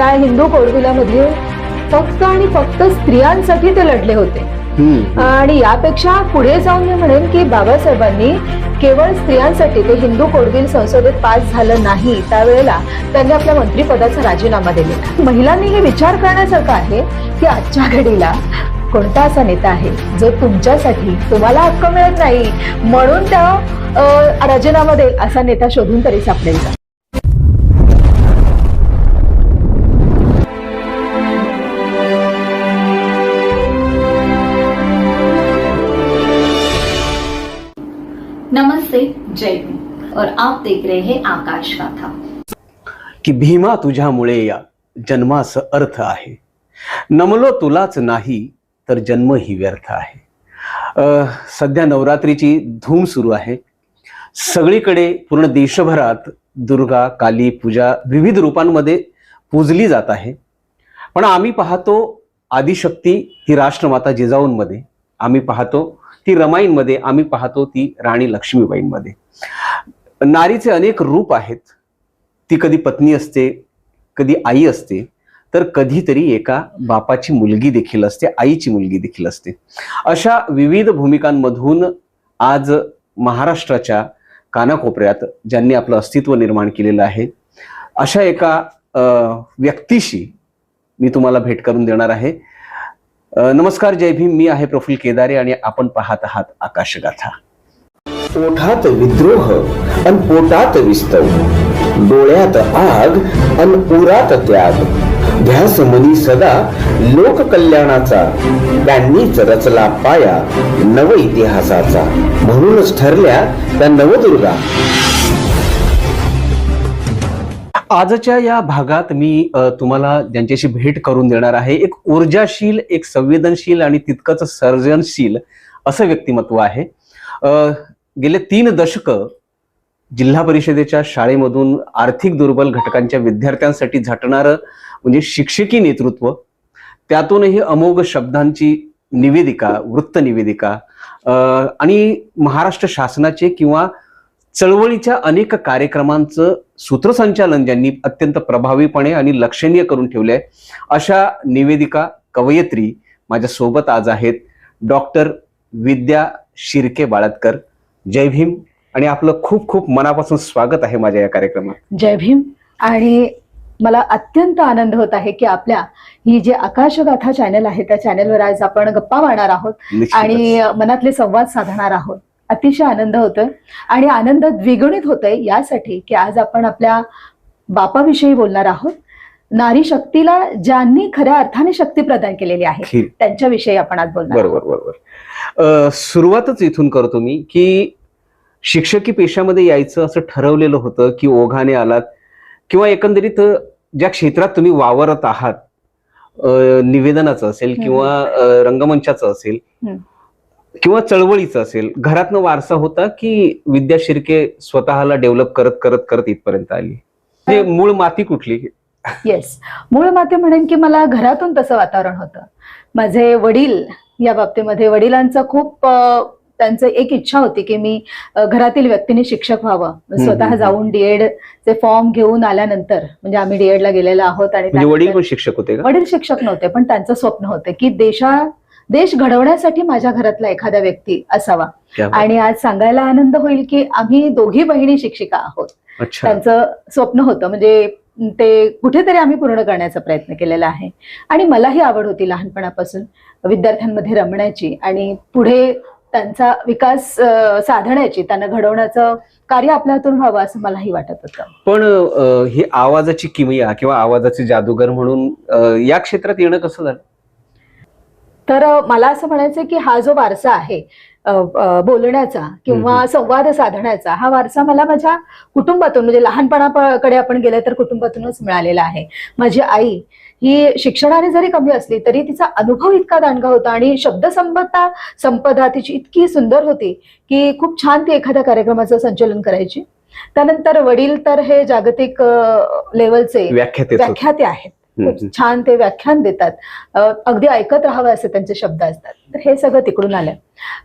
त्या हिंदू कोडविलामध्ये फक्त आणि फक्त स्त्रियांसाठी ते लढले होते. आणि यापेक्षा पुढे जाऊन मी म्हणेन की बाबासाहेबांनी केवळ स्त्रियांसाठी ते हिंदू कोडविल संसदेत पास झालं नाही त्यावेळेला त्यांनी आपल्या मंत्रिपदाचा राजीनामा दिले. महिलांनी हे विचार करण्यासारखं आहे की आजच्या घडीला कोणता असा नेता आहे जो तुमच्यासाठी तुम्हाला हक्क मिळत नाही म्हणून त्या राजीनामा देईल असा नेता शोधून तरी सापडेल का? से जय भीम और आप देख रहे हैं आकाश गाथा। की भीमा तुझ्यामुळे या जन्मास अर्थ आहे. नमलो तुलाच नाही तर जन्म ही व्यर्थ आहे. सध्या नवरात्रीची धूम सुरू आहे. सगळीकडे पूर्ण देशभरात दुर्गा काली पूजा विविध रूपांमध्ये पूजली जात आहे. पण आम्ही पाहतो आदिशक्ती ही राष्ट्रमाता जिजाऊंमध्ये. आम्ही पाहतो ती रमाईंमध्ये आम्ही पाहतो ती राणी लक्ष्मीबाईंमध्ये. नारीचे अनेक रूप आहेत. ती कधी पत्नी असते कधी आई असते तर कधीतरी एका बापाची मुलगी देखील असते आईची मुलगी देखील असते. अशा विविध भूमिकांमधून आज महाराष्ट्राच्या कानाकोपऱ्यात ज्यांनी आपलं अस्तित्व निर्माण केलेलं आहे अशा एका व्यक्तीशी मी तुम्हाला भेट करून देणार आहे. नमस्कार जय भीम. मी आहे प्रफुल केदारे आणि आपण पाहत आहात आकाशगाथा. पोठात विद्रोह अन पोटात विस्तव. डोळ्यात आग अन उरात त्याग. ध्यास मनी सदा लोक कल्याणाचा त्यांनीच रचला पाया नव इतिहासाचा म्हणूनच ठरल्या त्या नवदुर्गा. आजच्या या भागात मी तुम्हाला ज्यांच्याशी भेट करून देणार आहे एक ऊर्जाशील एक संवेदनशील आणि तितकंच सर्जनशील असं व्यक्तिमत्व आहे. गेले तीन दशक जिल्हा परिषदेच्या शाळेमधून आर्थिक दुर्बल घटकांच्या विद्यार्थ्यांसाठी झटणारं म्हणजे शिक्षकी नेतृत्व त्यातूनही अमोघ शब्दांची निवेदिका वृत्त निवेदिका आणि महाराष्ट्र शासनाचे किंवा चळवळीच्या अनेक कार्यक्रमांचं सूत्रसंचालन ज्यांनी अत्यंत प्रभावीपणे आणि लक्षणीय करून ठेवले आहे अशा निवेदिका कवयित्री माझ्या सोबत आज आहेत डॉक्टर विद्या शिर्के बाळतकर. जय भीम. आणि आपलं खूप खूप मनापासून स्वागत आहे माझ्या या कार्यक्रमात. जय भीम. आणि मला अत्यंत आनंद होत आहे की आपल्या ही जे आकाशगाथा चॅनल आहे त्या चॅनलवर आज आपण गप्पा मारणार आहोत. आणि मनातले संवाद साधणार आहोत. अतिशय आनंद होतोय आणि आनंद द्विगुणित होतोय यासाठी की आज आपण आपल्या बापाविषयी बोलणार आहोत नारी शक्तीला ज्यांनी खऱ्या अर्थाने शक्ती प्रदान केलेली आहे. त्यांच्याविषयी आपण आज बोलणार. बरोबर बरोबर सुरुवातच इथून करतो मी की शिक्षकी पेशामध्ये यायचं असं ठरवलेलं होतं की ओघाने आलात किंवा एकंदरीत ज्या क्षेत्रात तुम्ही वावरत आहात निवेदनाचं असेल. किंवा रंगमंचाचं असेल. किंवा चळवळीचं असेल घरातनं वारसा होता की विद्या शिर्के स्वतःला डेव्हलप करत करत करत इथपर्यंत आली? म्हणजे मूळ माती कुठली? येस मूळ माते म्हणेन की मला घरातून तसं वातावरण होतं. माझे वडील या बाबतीमध्ये वडिलांचं खूप त्यांचं एक इच्छा होती की मी घरातील व्यक्तीने शिक्षक व्हावं. स्वतः. जाऊन डीएड चे फॉर्म घेऊन आल्यानंतर म्हणजे आम्ही डीएड ला गेलेलो आहोत आणि म्हणजे वडील शिक्षक होते वडील शिक्षक नव्हते पण त्यांचं स्वप्न होतं की देशा देश घडवण्यासाठी माझ्या घरातला एखादा व्यक्ती असावा. आणि आज सांगायला आनंद होईल की आम्ही दोघी बहिणी शिक्षिका आहोत. त्यांचं स्वप्न होतं. म्हणजे ते कुठेतरी आम्ही पूर्ण करण्याचा प्रयत्न केलेला आहे. आणि मलाही आवड होती लहानपणापासून विद्यार्थ्यांमध्ये रमण्याची आणि पुढे त्यांचा विकास साधण्याची त्यांना घडवण्याचं कार्य आपल्या हातून व्हावं असं मलाही वाटत होतं. पण ही आवाजाची किमया किंवा आवाजाचे जादूगर म्हणून या क्षेत्रात येणं कसं झालं? तर मला असं म्हणायचं की हा जो वारसा आहे बोलण्याचा किंवा संवाद साधण्याचा हा वारसा मला माझ्या कुटुंबातून म्हणजे लहानपणाकडे आपण गेलं तर कुटुंबातूनच मिळालेला आहे. माझी आई ही शिक्षणाने जरी कमी असली तरी तिचा अनुभव इतका दांडगा होता आणि शब्दसंपदा संपदा तिची इतकी सुंदर होती की खूप छान ती एखाद्या कार्यक्रमाचं संचलन करायची. त्यानंतर वडील तर हे जागतिक लेवलचे व्याख्यात येत होतं. व्याख्याते आहेत. खूप छान ते व्याख्यान देतात. अगदी ऐकत राहावं असे त्यांचे शब्द असतात. तर हे सगळं तिकडून आलं.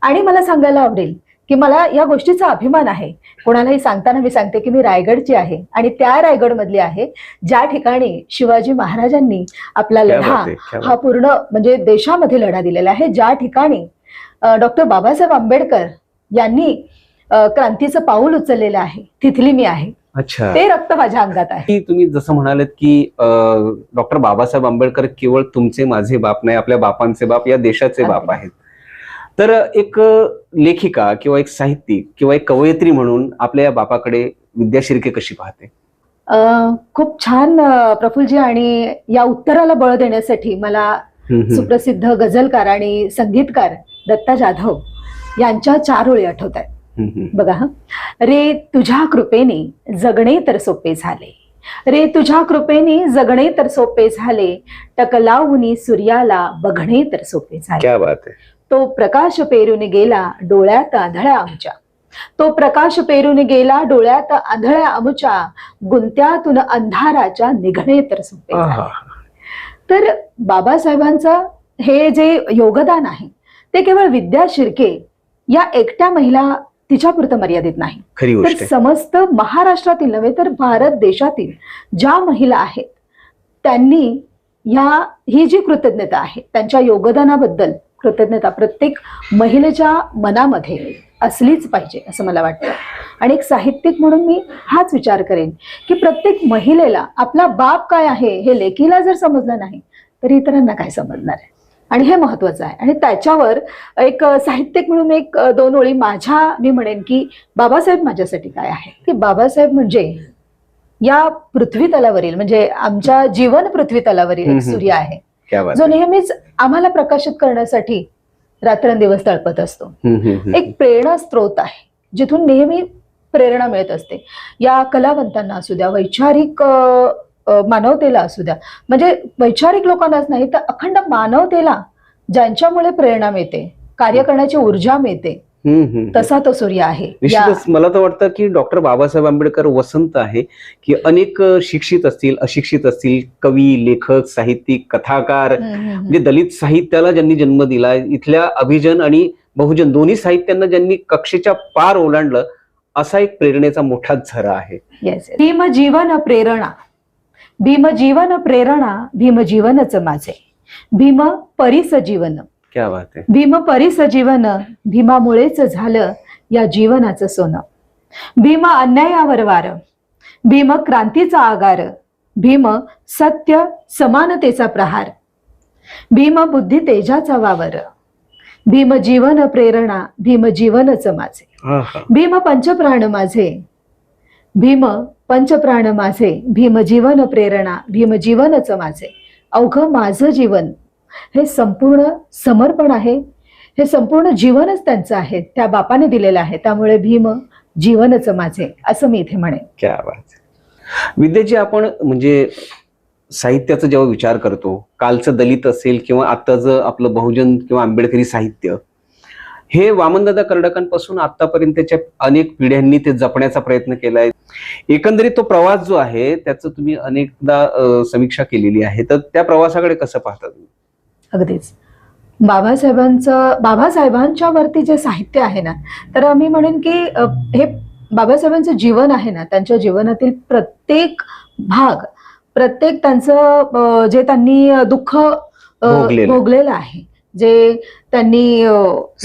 आणि मला सांगायला आवडेल की मला या गोष्टीचा अभिमान आहे. कोणालाही सांगताना मी सांगते की मी रायगडची आहे आणि त्या रायगडमधली आहे ज्या ठिकाणी शिवाजी महाराजांनी आपला लढा हा पूर्ण म्हणजे देशामध्ये लढा दिलेला आहे. ज्या ठिकाणी डॉक्टर बाबासाहेब आंबेडकर यांनी क्रांतीचं पाऊल उचललेलं आहे तिथली मी आहे. अच्छा ते रक्त माझ्या अंगात आहे की तुम्ही जसं म्हणालात की डॉक्टर बाबासाहेब आंबेडकर केवळ तुमचे माझे बाप नाही आपल्या बापांचे बाप या देशाचे बाप आहेत तर एक लेखिका किंवा एक साहित्यिक किंवा एक कवयित्री म्हणून आपल्या या बापाकडे विद्या शिर्के कशी पाहते खूप छान अ, प्रफुल्लजी आणि या उत्तराला बळ देण्यासाठी मला. सुप्रसिद्ध गझलकार आणि संगीतकार दत्ता जाधव यांच्या चार ओळी आठवत आहेत. बघा हं. रे तुझ्या कृपेने जगणे तर सोपे झाले. रे तुझ्या कृपेने जगणे तर सोपे झाले. टकलावुनी सूर्याला बघणे तर सोपे झाले. क्या बात आहे. तो प्रकाश पेरून गेला डोळ्यात आंधळ्या आमच्या. तो प्रकाश पेरून गेला डोळ्यात आंधळ्या आमच्या. गुंत्यातून अंधाराच्या निघणे तर सोपे. तर बाबासाहेबांचं हे जे योगदान आहे ते केवळ विद्या शिर्के या एकट्या महिला तिच्यापुरतं मर्यादित नाही. खरी तर समस्त महाराष्ट्रातील नव्हे तर भारत देशातील ज्या महिला आहेत त्यांनी ह्या ही जी कृतज्ञता आहे त्यांच्या योगदानाबद्दल कृतज्ञता प्रत्येक महिलेच्या मनामध्ये असलीच पाहिजे असं मला वाटतं. आणि एक साहित्यिक म्हणून मी हाच विचार करेन की प्रत्येक महिलेला आपला बाप काय आहे हे लेकीला जर समजलं नाही तर इतरांना काय समजणार आहे? आणि हे महत्वाचं आहे आणि त्याच्यावर एक साहित्यिक म्हणून एक दोन ओळी माझ्या मी म्हणेन की बाबासाहेब माझ्यासाठी काय आहे की बाबासाहेब म्हणजे या पृथ्वी तलावरील म्हणजे आमच्या जीवन पृथ्वी तलावरील एक. सूर्य आहे जो. नेहमीच आम्हाला प्रकाशित करण्यासाठी रात्रंदिवस तळपत असतो. एक प्रेरणा स्त्रोत आहे जिथून नेहमी प्रेरणा मिळत असते या कलावंतांना असू द्या वैचारिक मानवतेला असू द्या. म्हणजे वैचारिक लोकांनाच नाही तर अखंड मानवतेला ज्यांच्यामुळे प्रेरणा मिळते कार्य करण्याची ऊर्जा मिळते. तसा तो सूर्य आहे. निश्चितच मला तर वाटतं की डॉक्टर बाबासाहेब आंबेडकर वसंत आहे की अनेक शिक्षित असतील अशिक्षित असतील कवी लेखक साहित्यिक कथाकार. म्हणजे दलित साहित्याला ज्यांनी जन्म दिला इथल्या अभिजन आणि बहुजन दोन्ही साहित्यांना ज्यांनी कक्षेच्या पार ओलांडलं असा एक प्रेरणेचा मोठा झरा आहे. जीवन प्रेरणा. भीम जीवन प्रेरणा भीम जीवनच माझे. भीम परिस जीवन क्या बात आहे भीम परिस जीवन भीमामुळेच झालं या जीवनाचं सोनं. भीम अन्यायावर वार. भीम क्रांतीचा आगार. भीम सत्य समानतेचा प्रहार. भीम बुद्धी तेजाचा वावर. भीम जीवन प्रेरणा भीम जीवनच माझे. भीम पंचप्राण माझे. भीम पंचप्राण माझे भीम जीवन प्रेरणा भीम जीवनच माझे. अवघ माझं जीवन. हे संपूर्ण समर्पण आहे. हे संपूर्ण जीवनच त्यांचं आहे. त्या बापाने दिलेलं आहे. त्यामुळे भीम जीवनच माझे असं मी इथे म्हणेन. क्या विद्येची आपण म्हणजे साहित्याचा जेव्हा विचार करतो कालचं दलित असेल किंवा आत्ताचं आपलं बहुजन किंवा आंबेडकरी साहित्य हे वामनदादा कर्डकांपासून आतापर्यंतच्या अनेक पिढ्यांनी ते जपण्याचा प्रयत्न केलाय एकंदरीत तो प्रवास जो आहे त्याचं तुम्ही अनेकदा समीक्षा केलेली आहे. तर त्या प्रवासाकडे कसं पाहता तुम्ही? अगदीच. बाबासाहेबांचं बाबासाहेबांच्या वरती जे साहित्य आहे ना तर मी म्हणेन की हे बाबासाहेबांचं जीवन आहे ना त्यांच्या जीवनातील प्रत्येक भाग प्रत्येक त्यांचं जे त्यांनी दुःख. भोगलेलं आहे. जे त्यांनी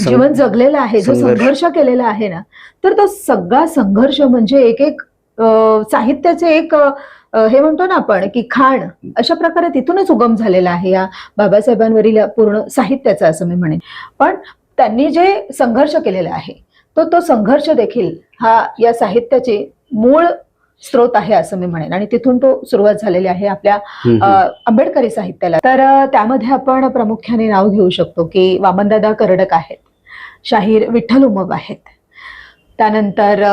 जीवन जगलेलं आहे जो संघर्ष. केलेला आहे ना तर तो सगळा संघर्ष म्हणजे एक एक साहित्याचे एक हे म्हणतो ना आपण की खाण अशा प्रकारे तिथूनच उगम झालेला आहे या बाबासाहेबांवरील पूर्ण साहित्याचा असं मी म्हणेन पण त्यांनी जे संघर्ष केलेला आहे तो तो संघर्ष देखील हा या साहित्याचे मूळ स्रोत आहे असं मी म्हणेन. आणि तिथून तो सुरुवात झालेली आहे आपल्या. आंबेडकरी साहित्याला. तर त्यामध्ये आपण प्रामुख्याने नाव घेऊ शकतो की वामनदादा कर्डक आहेत शाहीर विठ्ठल उमप आहेत त्यानंतर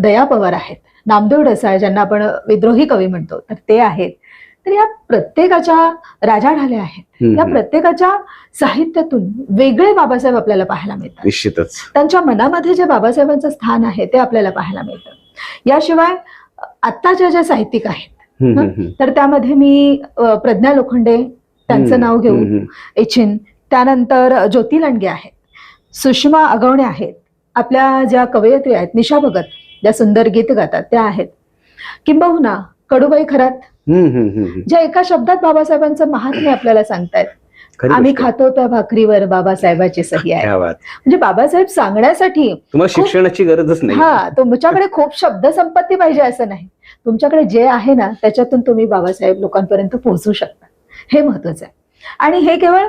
दया पवार आहेत नामदेव ढसाळ ज्यांना आपण विद्रोही कवी म्हणतो तर ते आहेत. तर या प्रत्येकाच्या राजा ढाल्या आहेत या. प्रत्येकाच्या साहित्यातून वेगळे बाबासाहेब आपल्याला पाहायला मिळतात. निश्चितच. त्यांच्या मनामध्ये जे बाबासाहेबांचं स्थान आहे ते आपल्याला पाहायला मिळतं. याशिवाय आत्ताच्या ज्या साहित्यिक आहेत. तर त्यामध्ये मी प्रज्ञा लोखंडे त्यांचं नाव घेऊ. इच्छिन त्यानंतर ज्योती लांडगे आहेत. सुषमा अगवणे आहेत. आपल्या ज्या कवयित्री आहेत निशा भगत ज्या सुंदर गीत गातात त्या आहेत. किंबहुना कडूबाई खरात. ज्या एका शब्दात बाबासाहेबांचं महात्म्य आपल्याला सांगतायत. आम्ही. खातो त्या भाकरीवर बाबासाहेबाची सही आहे. म्हणजे बाबासाहेब सांगण्यासाठी तुम्हाला शिक्षणाची गरजच नाही. हा तुमच्याकडे खूप शब्द संपत्ती पाहिजे असं नाही. तुमच्याकडे जे आहे ना त्याच्यातून तुम्ही बाबासाहेब लोकांपर्यंत पोहोचू शकता. हे महत्वाचं आहे. आणि हे केवळ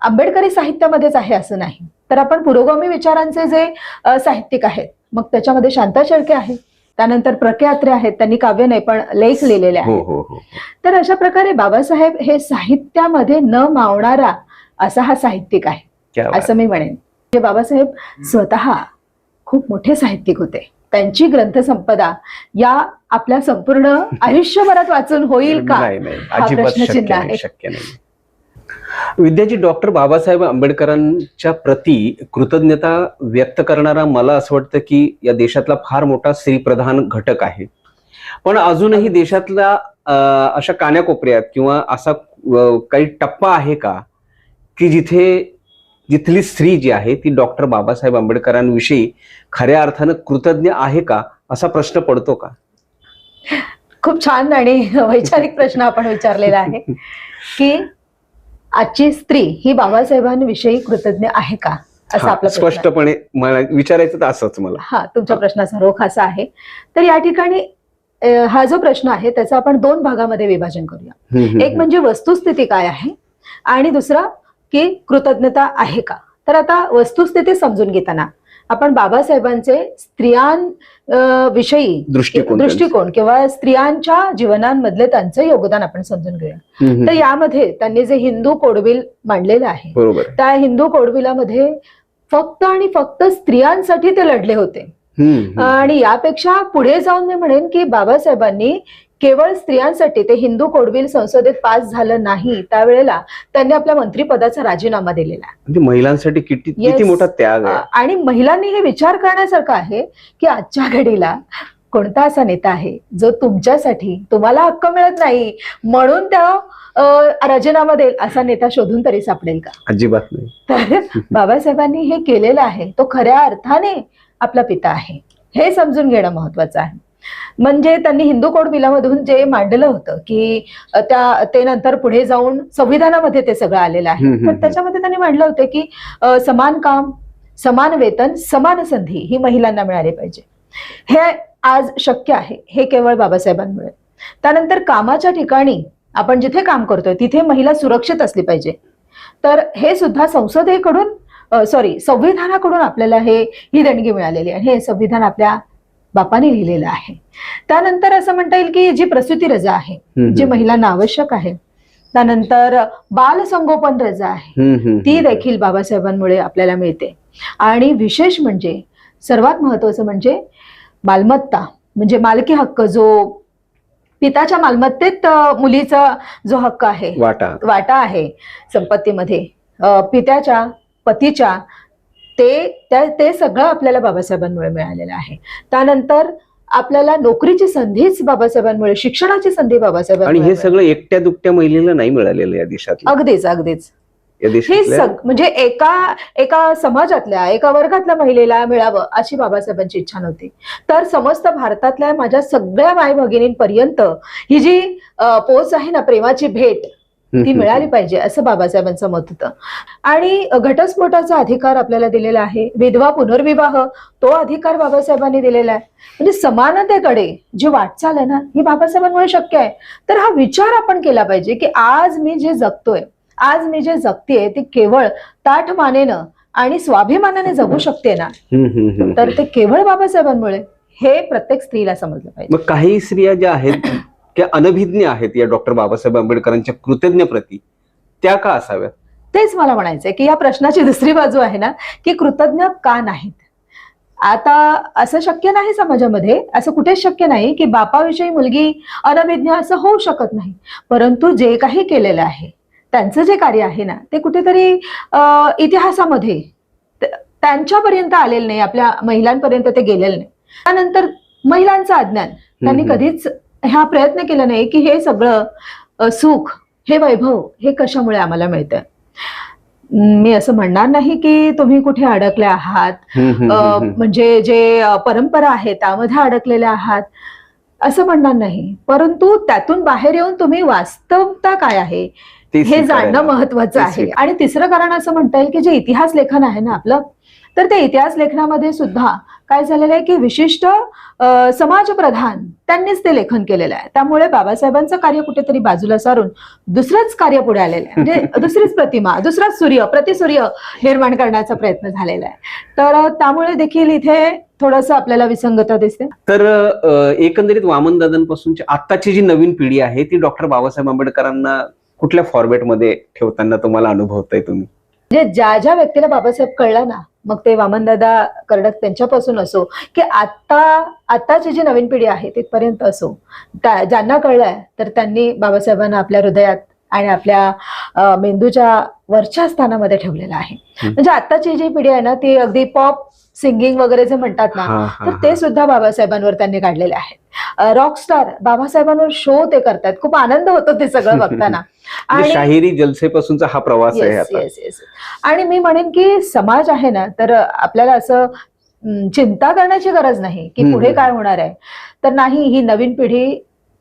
आंबेडकरी साहित्यामध्येच आहे असं नाही. तर आपण पुरोगामी विचारांचे जे साहित्यिक आहेत मग त्याच्यामध्ये शांता शेळके आहेत. त्यानंतर प्रख्यात्रे आहेत त्यांनी काव्य नाही पण लेख लिहिलेले हो आहेत. हो हो. तर अशा प्रकारे बाबासाहेब हे साहित्यामध्ये न मावणारा असा हा साहित्यिक आहे. असं मी म्हणेन. हे बाबासाहेब स्वतः खूप मोठे साहित्यिक होते. त्यांची ग्रंथसंपदा या आपल्या संपूर्ण आयुष्यभरात वाचून होईल का? नाही नाही. हा प्रश्नचिन्ह शक्य आहे. विद्याजी डॉक्टर बाबासाहेब आंबेडकरांच्या प्रती कृतज्ञता व्यक्त करणारा मला असं वाटतं की या देशातला फार मोठा स्त्रीप्रधान घटक आहे. पण अजूनही देशातल्या अं, अशा कान्याकोपऱ्यात किंवा असा काही टप्पा आहे का की जिथे जिथली स्त्री जी आहे ती डॉक्टर बाबासाहेब आंबेडकरांविषयी खऱ्या अर्थानं कृतज्ञ आहे का असा प्रश्न पडतो का? खूप छान आणि वैचारिक प्रश्न आपण विचारलेला आहे की आजची स्त्री ही बाबासाहेबांविषयी कृतज्ञ आहे का? असा आपला. स्पष्टपणे मला विचारायचं तर असंच मला. हा तुमच्या प्रश्नाचा रोख असा आहे. तर या ठिकाणी हा जो प्रश्न आहे त्याचं आपण दोन भागामध्ये विभाजन करूया. एक म्हणजे वस्तुस्थिती काय आहे? आणि दुसरा की कृतज्ञता आहे का? तर आता वस्तुस्थिती समजून घेताना आपण बाबासाहेबांचे स्त्रियां विषयी दृष्टिकोन दृष्टिकोन किंवा स्त्रियांच्या जीवनांमधले त्यांचं योगदान आपण समजून घेऊया. तर यामध्ये त्यांनी जे हिंदू कोडबिल मांडलेलं आहे. त्या हिंदू कोडबिलामध्ये फक्त आणि फक्त स्त्रियांसाठी ते लढले होते. आणि यापेक्षा पुढे जाऊन मी म्हणेन की बाबासाहेबांनी केवळ स्त्रियांसाठी ते हिंदू कोडबिल संसदेत पास झालं नाही त्यावेळेला त्यांनी आपल्या मंत्रिपदाचा राजीनामा दिलेला आहे. म्हणजे महिलांसाठी किती किती. मोठा त्याग आहे. आणि महिलांनी हे विचार करण्यासारखं आहे की आजच्या घडीला कोणता असा नेता आहे जो तुमच्यासाठी तुम्हाला हक्क मिळत नाही म्हणून त्या राजीनामा देईल असा नेता शोधून तरी सापडेल का? अजिबात नाही. तर बाबासाहेबांनी हे केलेलं आहे. तो खऱ्या अर्थाने आपला पिता आहे. हे समजून घेणं महत्वाचं आहे. म्हणजे त्यांनी हिंदू कोड बिलामधून जे मांडलं होतं की त्या ते नंतर पुढे जाऊन संविधानामध्ये ते सगळं आलेलं आहे. तर त्याच्यामध्ये त्यांनी मांडलं होतं की समान काम समान वेतन समान संधी ही महिलांना मिळाली पाहिजे. हे आज शक्य आहे. हे केवळ बाबासाहेबांमुळे. त्यानंतर कामाच्या ठिकाणी आपण जिथे काम करतोय तिथे महिला सुरक्षित असली पाहिजे. तर हे सुद्धा संसदेकडून सॉरी संविधानाकडून आपल्याला हे ही देणगी मिळालेली आहे. हे संविधान आपल्या बापाने लिहिलेलं आहे त्यानंतर असं म्हणता येईल की जी प्रसूती रजा आहे जी. महिलांना आवश्यक आहे त्यानंतर बाल संगोपन रजा आहे ती. देखील बाबासाहेबांमुळे आपल्याला मिळते आणि विशेष म्हणजे सर्वात महत्वाचं म्हणजे मालमत्ता म्हणजे मालकी हक्क जो पिताच्या मालमत्तेत मुलीचा जो हक्क आहे वाटा वाटा आहे संपत्तीमध्ये पित्याच्या पतीच्या ते त्या- ते सगळं आपल्याला बाबासाहेबांमुळे मिळालेलं आहे. त्यानंतर आपल्याला नोकरीची संधीच बाबासाहेबांमुळे शिक्षणाची संधी आणि बाबासाहेबांमुळे हे सगळं एकट्या दुकट्या महिलेला नाही मिळालेलं या देशात अगदीच अगदीच. हे सग म्हणजे एका एका समाजातल्या एका वर्गातल्या महिलेला मिळावं अशी बाबासाहेबांची इच्छा नव्हती. तर समस्त भारतातल्या माझ्या सगळ्या माय भगिनींपर्यंत ही जी पोच आहे ना प्रेमाची भेट ती मिळाली पाहिजे असं बाबासाहेबांचं मत होतं. आणि घटस्फोटाचा अधिकार आपल्याला दिलेला आहे. विधवा पुनर्विवाह तो अधिकार बाबासाहेबांनी दिलेला आहे. म्हणजे समानतेकडे जी वाटचाल आहे ना ही बाबासाहेबांमुळे शक्य आहे. तर हा विचार आपण केला पाहिजे की आज मी जे जगतोय आज मी जे जगतेय ते केवळ ताठ मानेनं आणि स्वाभिमानाने जगू शकते ना. तर ते केवळ बाबासाहेबांमुळे हे प्रत्येक स्त्रीला समजलं पाहिजे. मग काही स्त्रिया ज्या आहेत त्या अनभिज्ञ आहेत या डॉक्टर बाबासाहेब आंबेडकरांच्या कृतज्ञ प्रती त्या का असाव्यात? तेच मला म्हणायचंय की या प्रश्नाची दुसरी बाजू आहे ना की कृतज्ञ का नाहीत? आता असं शक्य नाही समाजामध्ये असं कुठेच शक्य नाही की बापाविषयी मुलगी अनभिज्ञ असं होऊ शकत नाही. परंतु जे काही केलेलं आहे त्यांचं जे कार्य आहे ना ते कुठेतरी इतिहासामध्ये त्यांच्यापर्यंत आलेलं नाही आपल्या महिलांपर्यंत ते गेलेलं नाही. त्यानंतर महिलांचं अज्ञान त्यांनी कधीच हा प्रयत्न केला नाही की हे सगळं सुख हे वैभव हे कशामुळे आम्हाला मिळतं मी असं म्हणणार नाही की तुम्ही कुठे अडकले आहात. म्हणजे जे परंपरा आहे त्यामध्ये अडकलेले आहात. असं म्हणणार नाही. परंतु त्यातून बाहेर येऊन तुम्ही वास्तवता काय आहे? हे. जाणणं महत्वाचं आहे. आणि तिसरं कारण असं म्हणता येईल की जे इतिहास लेखन आहे ना आपलं तर ते इतिहास लेखनामध्ये सुद्धा काय झालेलं आहे की विशिष्ट समाजप्रधान त्यांनीच ते लेखन केलेलं आहे. त्यामुळे बाबासाहेबांचं कार्य कुठेतरी बाजूला सारून दुसरंच कार्य पुढे आलेलं आहे. म्हणजे दुसरीच प्रतिमा दुसराच सूर्य प्रतिसूर्य निर्माण करण्याचा प्रयत्न झालेला आहे. तर त्यामुळे देखील इथे थोडंसं आपल्याला विसंगता दिसते. तर एकंदरीत वामन दादांपासूनची आत्ताची जी नवीन पिढी आहे ती डॉक्टर बाबासाहेब आंबेडकरांना कुठल्या फॉर्मॅटमध्ये ठेवताना तुम्हाला अनुभवताय तुम्ही? म्हणजे ज्या ज्या व्यक्तीला बाबासाहेब कळला ना मग ते वामनदादा कर्डक त्यांच्यापासून असो की आता आताची जी नवीन पिढी आहे तिथपर्यंत असो त्या ज्यांना कळलंय तर त्यांनी बाबासाहेबांना आपल्या हृदयात आणि आपल्या मेंदूच्या वरच्या स्थानामध्ये ठेवलेलं आहे. म्हणजे आताची जी पिढी आहे ना ती अगदी पॉप सिंगिंग वगैरे जे म्हणतात ना तर. ते सुद्धा बाबासाहेबांवर त्यांनी काढलेले आहेत रॉकस्टार बाबासाहेबांवर शो ते करतात खूप आनंद होतो ते सगळं बघताना. म्हणजे शाहिरी जलसेपासूनचा हा प्रवास आहे आणि मी म्हणेन की समाज आहे ना तर आपल्याला असं चिंता करण्याची गरज नाही की पुढे. काय होणार आहे. तर नाही ही नवीन पिढी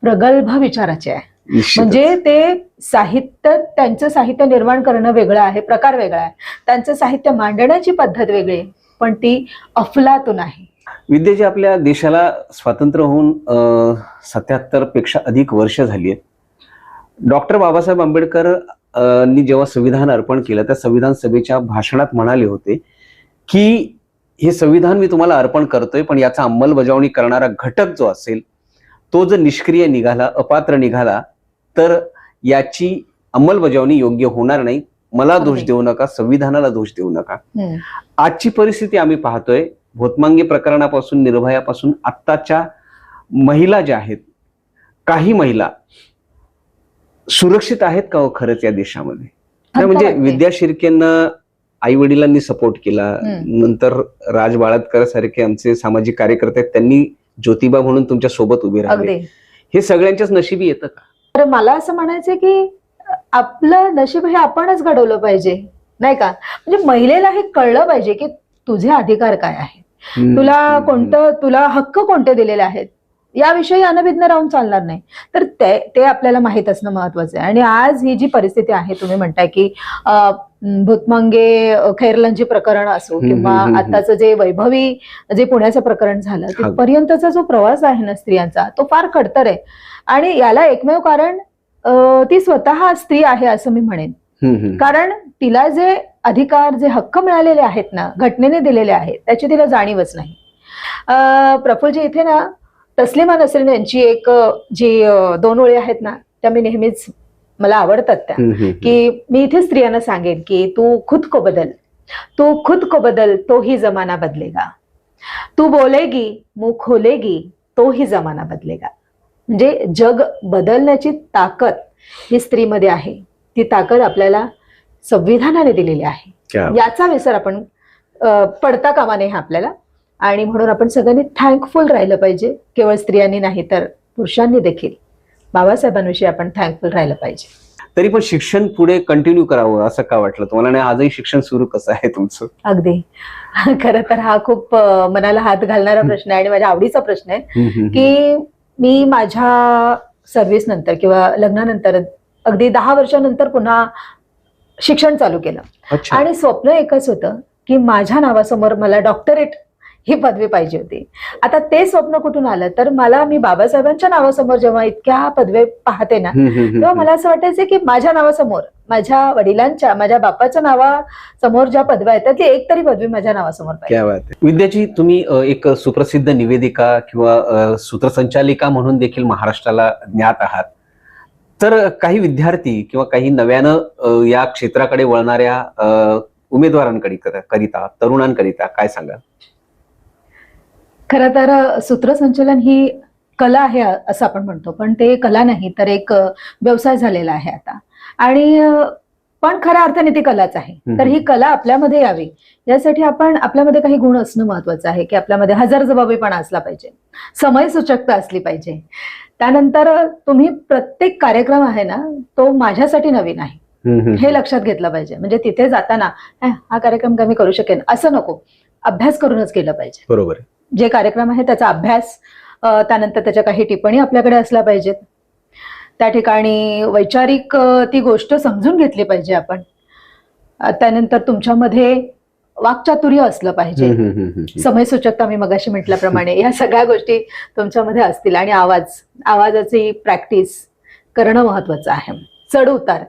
प्रगल्भ विचाराची आहे. म्हणजे ते साहित्य त्यांचं साहित्य निर्माण करणं वेगळं आहे प्रकार वेगळा आहे. त्यांचं साहित्य मांडण्याची पद्धत वेगळी पण ती अफलातून आहे. विद्येची आपल्या देशाला स्वातंत्र्य होऊन सत्याहत्तरपेक्षा अधिक वर्ष झाली आहेत डॉक्टर बाबासाहेब आंबेडकर नी जेव्हा संविधान अर्पण केलं त्या संविधान सभेच्या भाषणात म्हणाले होते की हे संविधान मी तुम्हाला अर्पण करतोय पण याचा अंमलबजावणी करणारा घटक जो असेल तो जर निष्क्रिय निघाला अपात्र निघाला तर याची अंमलबजावणी योग्य होणार नाही मला दोष. देऊ नका संविधानाला दोष देऊ नका. आजची परिस्थिती आम्ही पाहतोय भोतमांगे प्रकरणापासून निर्भयापासून आत्ताच्या महिला ज्या आहेत काही महिला सुरक्षित आहेत का हो खरंच या देशामध्ये? म्हणजे. विद्या शिर्केंना आई वडिलांनी सपोर्ट केला. नंतर राज बाळातकर सारखे आमचे सामाजिक कार्यकर्ते आहेत, त्यांनी ज्योतिबा म्हणून तुमच्यासोबत उभे राहिले. हे सगळ्यांच्याच नशिबी येतं का? तर मला असं म्हणायचं की आपलं नशीब हे आपणच घडवलं पाहिजे नाही का? म्हणजे महिलेला हे कळलं पाहिजे की तुझे अधिकार काय आहेत. तुला कोणतं तुला हक्क कोणते दिलेले आहेत? याविषयी अनभिज्ञ राहून चालणार नाही. तर ते ते आपल्याला माहीत असणं महत्वाचं आहे. आणि आज ही जी परिस्थिती आहे तुम्ही म्हणताय की भूतमांगे खैरलंजी प्रकरण असो किंवा. आताचं जे वैभवी जे पुण्याचं प्रकरण झालं तिथपर्यंतचा जो प्रवास आहे ना स्त्रियांचा तो फार खडतर आहे. आणि याला एकमेव कारण ती स्वतः स्त्री आहे असं मी म्हणेन. कारण तिला जे अधिकार जे हक्क मिळालेले आहेत ना घटनेने दिलेले आहेत त्याची तिला जाणीवच नाही. अं, प्रफुल्लजी इथे ना तस्लिमा नसरीन यांची एक जी दोन ओळी आहेत ना त्या मी नेहमीच मला आवडतात त्या. की मी इथे स्त्रियांना सांगेन की तू खुद को बदल. तू खुद को बदल तो ही जमाना बदलेगा. तू बोलेगी मुंह खोलेगी तो ही जमाना बदलेगा. म्हणजे जग बदलण्याची ताकद ही स्त्रीमध्ये आहे. ती ताकद आपल्याला संविधानाने दिलेली आहे. याचा विसर आपण पडता कामा नये आपल्याला. आणि म्हणून आपण सगळ्यांनी थँकफुल राहिलं पाहिजे. केवळ स्त्रियांनी नाही तर पुरुषांनी देखील. बाबासाहेबांविषयी आपण थँकफुल राहिलं पाहिजे. तरी पण शिक्षण पुढे कंटिन्यू करावं असं का वाटलं तुम्हाला? आणि आजही शिक्षण सुरू कसं आहे तुमचं? अगदी. खरं तर हा खूप मनाला हात घालणारा प्रश्न आहे आणि माझ्या आवडीचा प्रश्न आहे. की मी माझ्या सर्व्हिस नंतर किंवा लग्नानंतर अगदी दहा वर्षानंतर पुन्हा शिक्षण चालू केलं. आणि स्वप्न एकच होतं की माझ्या नावासमोर मला डॉक्टरेट ही पदवी पाहिजे होती. आता ते स्वप्न कुठून आलं? तर मला मी बाबासाहेबांच्या नावासमोर जेव्हा इतक्या पदवी पाहते ना तेव्हा मला असं वाटायचं की माझ्या नावासमोर माझ्या वडिलांच्या माझ्या बापाच्या नावासमोर ज्या पदव्या आहेत त्यातली एक तरी पदवी माझ्या नावासमोर पाहिजे. विद्याची तुम्ही एक सुप्रसिद्ध निवेदिका किंवा सूत्रसंचालिका म्हणून देखील महाराष्ट्राला ज्ञात आहात. तर काही विद्यार्थी किंवा काही नव्यानं या क्षेत्राकडे वळणाऱ्या उमेदवारांकडे करिता तरुणांकरिता काय सांगाल? खरं तर सूत्रसंचलन ही कला आहे असं आपण म्हणतो. पण ते कला नाही तर एक व्यवसाय झालेला आहे आता. आणि पण खऱ्या अर्थाने ती कलाच आहे. तर ही कला आपल्यामध्ये यावी. यासाठी आपण आपल्यामध्ये काही गुण असणं महत्वाचं आहे की आपल्यामध्ये हजर जबाबीपणा असला पाहिजे. समय सूचकता असली पाहिजे. त्यानंतर तुम्ही प्रत्येक कार्यक्रम आहे ना तो माझ्यासाठी नवीन आहे. हे लक्षात घेतलं पाहिजे. म्हणजे तिथे जाताना "अं, हा कार्यक्रम कमी करू शकेन. असं नको. अभ्यास करूनच केलं पाहिजे. बरोबर जे कार्यक्रम आहे त्याचा अभ्यास त्यानंतर त्याच्या काही टिप्पणी आपल्याकडे असल्या पाहिजेत. त्या ठिकाणी वैचारिक ती गोष्ट समजून घेतली पाहिजे आपण. त्यानंतर तुमच्यामध्ये वाक्चातुर्य असलं पाहिजे. समयसूचकता मी मगाशी म्हटल्याप्रमाणे या सगळ्या गोष्टी तुमच्यामध्ये असतील आणि आवाज आवाजाची प्रॅक्टिस करणं महत्वाचं आहे. चढ उतार.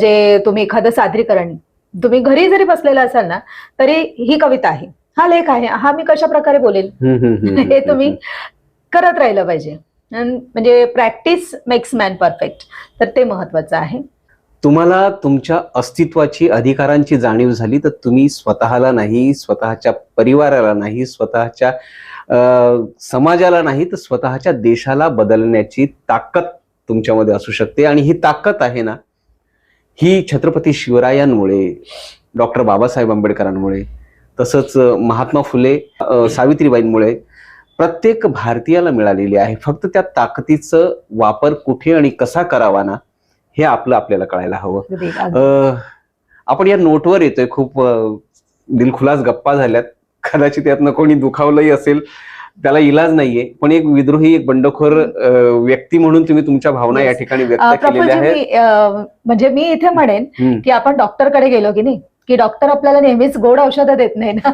जे तुम्ही एखादं सादरीकरण तुम्ही घरी जरी बसलेला असाल ना तरी ही कविता आहे. हा लेख आहे. हा मी कशा प्रकारे बोलेल हे तुम्ही करत राहिलं पाहिजे. म्हणजे प्रॅक्टिस मेक्स मॅन परफेक्ट. तर ते महत्वाचं आहे. तुम्हाला तुमच्या अस्तित्वाची अधिकारांची जाणीव झाली तर तुम्ही स्वतःला नाही स्वतःच्या परिवाराला नाही स्वतःच्या समाजाला नाही तर स्वतःच्या देशाला बदलण्याची ताकद तुमच्यामध्ये असू शकते. आणि ही ताकद आहे ना ही छत्रपती शिवरायांमुळे डॉक्टर बाबासाहेब आंबेडकरांमुळे तसंच महात्मा फुले सावित्रीबाईंमुळे प्रत्येक भारतीयाला मिळालेली आहे. फक्त त्या ताकदीचं वापर कुठे आणि कसा करावा ना हे आपलं आपल्याला कळायला हवं. आपण या नोटवर येतोय खूप दिलखुलास गप्पा झाल्यात. कदाचित यातनं कोणी दुखावलंही असेल त्याला इलाज नाहीये. पण एक विद्रोही एक बंडखोर व्यक्ती म्हणून तुम्ही तुमच्या भावना या. ठिकाणी व्यक्त केलेल्या आहेत. म्हणजे मी इथे म्हणेन. की आपण डॉक्टरकडे गेलो की नाही? की डॉक्टर आपल्याला नेहमीच गोड औषधं देत नाही ना?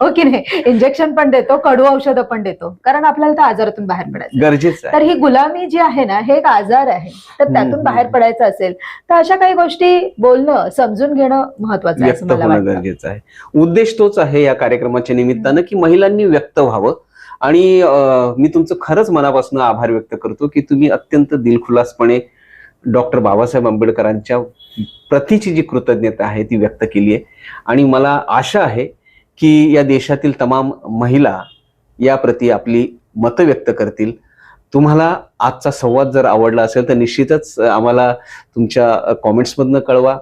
हो की नाही? इंजेक्शन पण देतो कडू औषधं पण देतो. कारण आपल्याला त्या आजारातून बाहेर पडायचं गरजेचं तर ही गुलामी जी आहे ना हे एक आजार आहे. तर त्यातून बाहेर. पडायचं असेल तर अशा काही गोष्टी बोलणं समजून घेणं महत्वाचं आहे व्यक्त मला होणं गरजेचं आहे. उद्देश तोच आहे या कार्यक्रमाच्या निमित्तानं की महिलांनी व्यक्त व्हावं. आणि मी तुमचं खरंच मनापासून आभार व्यक्त करतो की तुम्ही अत्यंत दिलखुलासपणे डॉक्टर बाबासाहेब आंबेडकरांच्या प्रतीची जी कृतज्ञता आहे ती व्यक्त केली आहे. आणि मला आशा आहे की या देशातील तमाम महिला या प्रती आपली मतं व्यक्त करतील. तुम्हाला आजचा संवाद जर आवडला असेल तर निश्चितच आम्हाला तुमच्या कॉमेंट्समधनं कळवा.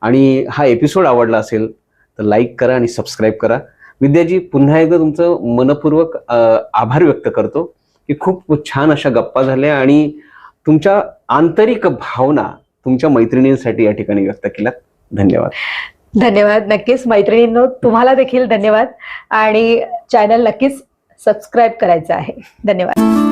आणि हा एपिसोड आवडला असेल तर लाईक करा आणि सबस्क्राईब करा. विद्याजी पुन्हा एकदा तुमचं मनपूर्वक आभार व्यक्त करतो की खूप छान अशा गप्पा झाल्या आणि तुमच्या आंतरिक भावना तुमच्या मैत्रिणींसाठी या ठिकाणी व्यक्त केला धन्यवाद. धन्यवाद. नक्कीच मैत्रिणींनो तुम्हाला देखील धन्यवाद. आणि चॅनल नक्कीच सबस्क्राईब करायचं आहे. धन्यवाद.